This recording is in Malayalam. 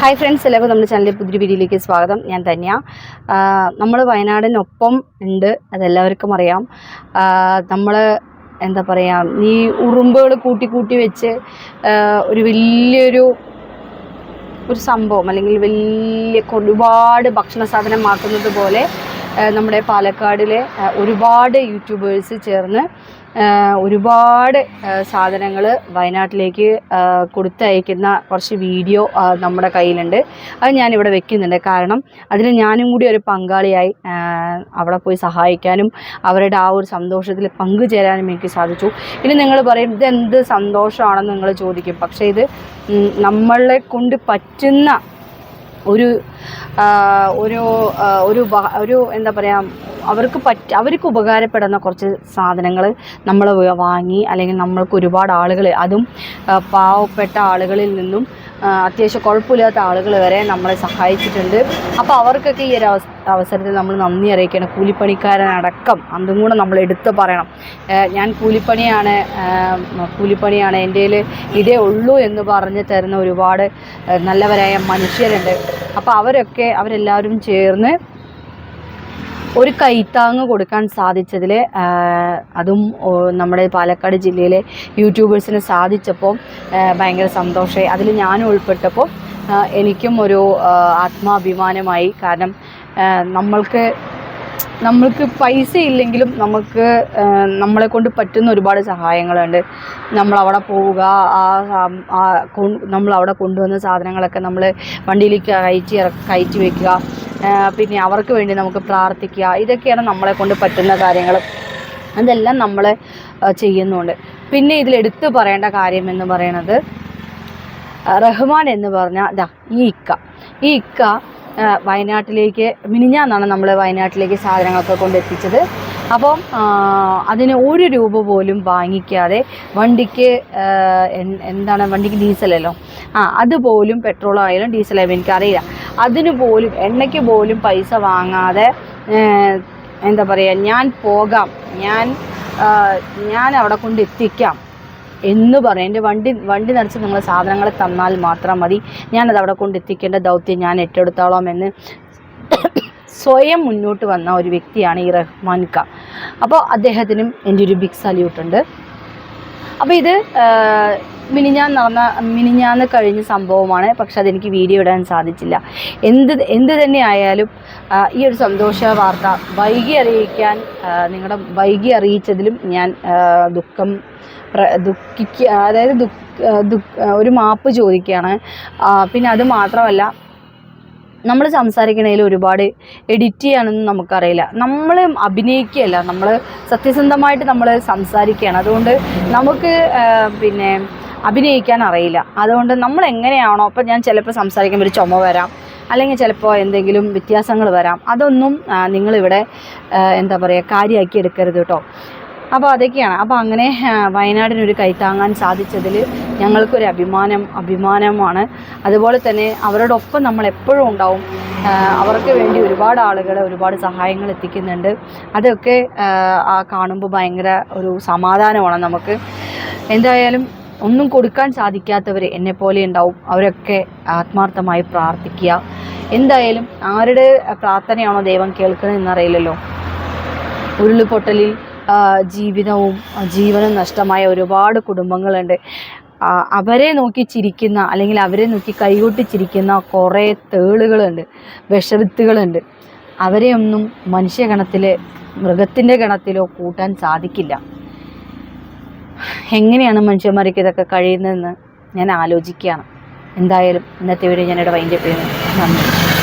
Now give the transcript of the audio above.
ഹായ് ഫ്രണ്ട്സ് എല്ലാവർക്കും നമ്മുടെ ചാനലിൽ പുതിയൊരു വീഡിയോയിലേക്ക് സ്വാഗതം. ഞാൻ തന്യ. നമ്മൾ വയനാടിനൊപ്പം ഉണ്ട്. അതെല്ലാവർക്കും അറിയാം. നമ്മൾ എന്താ പറയുക ഈ ഉറുമ്പുകൾ കൂട്ടി കൂട്ടി വെച്ച് ഒരു വലിയൊരു ഒരു സംഭവം അല്ലെങ്കിൽ വലിയ ഒരുപാട് ഭക്ഷണ സാധനമാക്കുന്നത് പോലെ നമ്മുടെ പാലക്കാടിലെ ഒരുപാട് യൂട്യൂബേഴ്സ് ചേർന്ന് ഒരുപാട് സാധനങ്ങൾ വയനാട്ടിലേക്ക് കൊടുത്തയക്കുന്ന കുറച്ച് വീഡിയോ നമ്മുടെ കയ്യിലുണ്ട്. അത് ഞാനിവിടെ വെക്കുന്നുണ്ട്. കാരണം അതിൽ ഞാനും കൂടി ഒരു പങ്കാളിയായി അവിടെ പോയി സഹായിക്കാനും അവരുടെ ആ ഒരു സന്തോഷത്തിൽ പങ്കുചേരാനും എനിക്ക് സാധിച്ചു. ഇനി നിങ്ങൾ പറയും ഇതെന്ത് സന്തോഷമാണെന്ന് നിങ്ങൾ ചോദിക്കും. പക്ഷേ ഇത് നമ്മളെ കൊണ്ട് പറ്റുന്ന ഒരു ഒരു ഒരു ഒരു എന്താ പറയുക അവർക്ക് പറ്റ അവർക്ക് ഉപകാരപ്പെടുന്ന കുറച്ച് സാധനങ്ങൾ നമ്മൾ വാങ്ങി അല്ലെങ്കിൽ നമ്മൾക്ക് ഒരുപാട് ആളുകൾ അതും പാവപ്പെട്ട ആളുകളിൽ നിന്നും അത്യാവശ്യം കുഴപ്പമില്ലാത്ത ആളുകൾ വരെ നമ്മളെ സഹായിച്ചിട്ടുണ്ട്. അപ്പോൾ അവർക്കൊക്കെ ഈ ഒരു അവസരത്തിൽ നമ്മൾ നന്ദി അറിയിക്കണം കൂലിപ്പണിക്കാരനടക്കം അതും കൂടെ നമ്മൾ എടുത്തു പറയണം. ഞാൻ കൂലിപ്പണിയാണ് കൂലിപ്പണിയാണ് എന്റെ ഇതേ ഉള്ളൂ എന്ന് പറഞ്ഞ് തരുന്ന ഒരുപാട് നല്ലവരായ മനുഷ്യരുണ്ട്. അപ്പോൾ അവരൊക്കെ അവരെല്ലാവരും ചേർന്ന് ഒരു കൈത്താങ് കൊടുക്കാൻ സാധിച്ചതിൽ അതും നമ്മുടെ പാലക്കാട് ജില്ലയിലെ യൂട്യൂബേഴ്സിന് സാധിച്ചപ്പോൾ ഭയങ്കര സന്തോഷമായി. അതിൽ ഞാനും ഉൾപ്പെട്ടപ്പോൾ എനിക്കും ഒരു ആത്മാഭിമാനമായി. കാരണം നമ്മൾക്ക് നമ്മൾക്ക് പൈസ ഇല്ലെങ്കിലും നമുക്ക് നമ്മളെ കൊണ്ട് പറ്റുന്ന ഒരുപാട് സഹായങ്ങളുണ്ട്. നമ്മളവിടെ പോവുക ആ നമ്മളവിടെ കൊണ്ടുവന്ന സാധനങ്ങളൊക്കെ നമ്മൾ വണ്ടിയിലേക്ക് കയറ്റി കയറ്റി വെക്കുക. ആ, പിന്നെ അവർക്ക് വേണ്ടി നമുക്ക് പ്രാർത്ഥിക്കുക. ഇതൊക്കെയാണ് നമ്മളെ കൊണ്ട് പറ്റുന്ന കാര്യങ്ങൾ. അതെല്ലാം നമ്മൾ ചെയ്യുന്നുണ്ട്. പിന്നെ ഇതിൽ എടുത്തു പറയേണ്ട കാര്യം എന്ന് പറയണത് റഹ്മാൻ എന്ന് പറഞ്ഞാൽ ദാ ഈ ഇക്ക. ഈ ഇക്ക വയനാട്ടിലേക്ക് മിനിഞ്ഞാന്നാണ് നമ്മൾ വയനാട്ടിലേക്ക് സാധനങ്ങളൊക്കെ കൊണ്ടെത്തിച്ചത് അപ്പം അതിന് ഒരു രൂപ പോലും വാങ്ങിക്കാതെ വണ്ടിക്ക് എന്താണ് വണ്ടിക്ക് ഡീസലല്ലോ. ആ അതുപോലും പെട്രോൾ ആയാലും ഡീസലായാലും എനിക്കറിയില്ല അതിന് പോലും എണ്ണയ്ക്ക് പോലും പൈസ വാങ്ങാതെ എന്താ പറയുക ഞാൻ പോകാം ഞാൻ ഞാൻ അവിടെ കൊണ്ട് എത്തിക്കാം എന്ന് പറയാം. എന്റെ വണ്ടി വണ്ടി നിറച്ച് നിങ്ങൾ സാധനങ്ങൾ തന്നാൽ മാത്രം മതി. ഞാനത് അവിടെ കൊണ്ട് എത്തിക്കേണ്ട ദൗത്യം ഞാൻ ഏറ്റെടുത്തോളാം എന്ന് സ്വയം മുന്നോട്ട് വന്ന ഒരു വ്യക്തിയാണ് ഈ റഹ്മാൻ ഖ അപ്പോൾ അദ്ദേഹത്തിനും എന്റെ ഒരു ബിഗ് സല്യൂട്ട് ഉണ്ട്. അപ്പോൾ ഇത് മിനിഞ്ഞാൻ നടന്ന മിനിഞ്ഞാന്ന് കഴിഞ്ഞ സംഭവമാണ്. പക്ഷെ അതെനിക്ക് വീഡിയോ ഇടാൻ സാധിച്ചില്ല. എന്ത് എന്ത് തന്നെ ആയാലും ഈ ഒരു സന്തോഷ വാർത്ത വൈകി അറിയിക്കാൻ നിങ്ങളുടെ വൈകി അറിയിച്ചതിലും ഞാൻ ദുഃഖം ദുഃഖിക്കുക അതായത് ദുഃഖ ഒരു മാപ്പ് ചോദിക്കുകയാണ്. പിന്നെ അത് മാത്രമല്ല നമ്മൾ സംസാരിക്കണതിൽ ഒരുപാട് എഡിറ്റ് ചെയ്യാനൊന്നും നമുക്കറിയില്ല. നമ്മൾ അഭിനയിക്കുകയല്ല. നമ്മൾ സത്യസന്ധമായിട്ട് നമ്മൾ സംസാരിക്കുകയാണ്. അതുകൊണ്ട് നമുക്ക് പിന്നെ അഭിനയിക്കാൻ അറിയില്ല. അതുകൊണ്ട് നമ്മൾ എങ്ങനെയാണോ അപ്പം ഞാൻ ചിലപ്പോൾ സംസാരിക്കുമ്പോൾ ഒരു ചുമ വരാം. അല്ലെങ്കിൽ ചിലപ്പോൾ എന്തെങ്കിലും വ്യത്യാസങ്ങൾ വരാം. അതൊന്നും നിങ്ങളിവിടെ എന്താ പറയുക കാര്യമാക്കി എടുക്കരുത് കേട്ടോ. അപ്പോൾ അതൊക്കെയാണ്. അപ്പോൾ അങ്ങനെ വയനാടിനൊരു കൈത്താങ്ങാൻ സാധിച്ചതിൽ ഞങ്ങൾക്കൊരു അഭിമാനം അഭിമാനമാണ്. അതുപോലെ തന്നെ അവരോടൊപ്പം നമ്മൾ എപ്പോഴും ഉണ്ടാവും. അവർക്ക് വേണ്ടി ഒരുപാട് ആളുകൾ ഒരുപാട് സഹായങ്ങൾ എത്തിക്കുന്നുണ്ട്. അതൊക്കെ കാണുമ്പോൾ ഭയങ്കര ഒരു സമാധാനമാണ് നമുക്ക്. എന്തായാലും ഒന്നും കൊടുക്കാൻ സാധിക്കാത്തവർ എന്നെപ്പോലെ ഉണ്ടാവും. അവരൊക്കെ ആത്മാർത്ഥമായി പ്രാർത്ഥിക്കുക. എന്തായാലും ആരുടെ പ്രാർത്ഥനയാണോ ദൈവം കേൾക്കുന്നത് എന്നറിയില്ലല്ലോ ഉരുളുപൊട്ടലിൽ ആ, ജീവിതവും ജീവനും നഷ്ടമായ ഒരുപാട് കുടുംബങ്ങളുണ്ട്. അവരെ നോക്കി ചിരിക്കുന്ന അല്ലെങ്കിൽ അവരെ നോക്കി കൈകൊട്ടി ചിരിക്കുന്ന കുറേ തേളുകളുണ്ട് വിഷവിത്തുകളുണ്ട്. അവരെയൊന്നും മനുഷ്യഗണത്തിൽ മൃഗത്തിന്റെ ഗണത്തിലോ കൂട്ടാൻ സാധിക്കില്ല. എങ്ങനെയാണ് മനുഷ്യന്മാർക്ക് ഇതൊക്കെ കഴിയുന്നതെന്ന് ഞാൻ ആലോചിക്കുകയാണ്. എന്തായാലും ഇന്നത്തെ വീഡിയോ ഞാനിവിടെ വൈൻഡപ്പ് ചെയ്യുന്നു. നന്ദി.